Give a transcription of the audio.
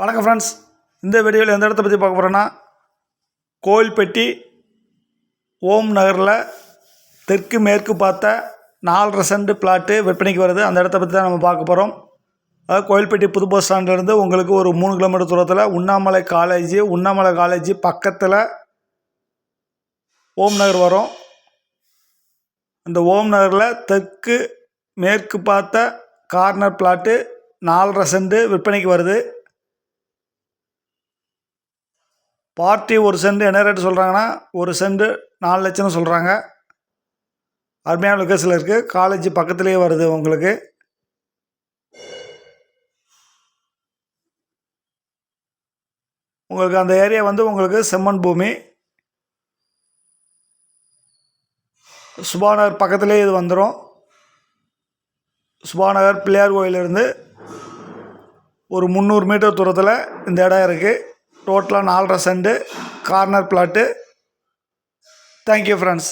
வணக்கம் ஃப்ரெண்ட்ஸ் இந்த வீடியோவில் எந்த இடத்த பற்றி பார்க்க போகிறோன்னா கோயில்பட்டி ஓம் நகரில் தெற்கு மேற்கு பார்த்த நாலரை சென்ட் பிளாட்டு விற்பனைக்கு வருது. அந்த இடத்த பற்றி தான் நம்ம பார்க்க போகிறோம் அதாவது கோயில்பட்டி புது பஸ் ஸ்டாண்ட்லேருந்து உங்களுக்கு ஒரு மூணு கிலோமீட்டர் தூரத்தில் உண்ணாமலை காலேஜ் உண்ணாமலை காலேஜ் பக்கத்தில் ஓம் நகர் வரும். இந்த ஓம் நகரில் தெற்கு மேற்கு பார்த்த கார்னர் பிளாட்டு நாலரை சென்ட் விற்பனைக்கு வருது. பார்ட்டி ஒரு சென்ட் என்ன ரேட்டு சொல்கிறாங்கன்னா ஒரு சென்ட் நாலு லட்சம்னு சொல்கிறாங்க அருமையான லொக்கேஷனில் இருக்குது காலேஜ் பக்கத்துலேயே வருது உங்களுக்கு. உங்களுக்கு அந்த ஏரியா வந்து உங்களுக்கு செம்மண் பூமி. சுபாநகர் பக்கத்துலேயே இது வந்துடும் சுபாநகர் பிள்ளையார் கோயிலிருந்து ஒரு முந்நூறு மீட்டர் தூரத்தில் இந்த இடம் இருக்குது டோட்டலாக நாலரை cent corner plot thank you friends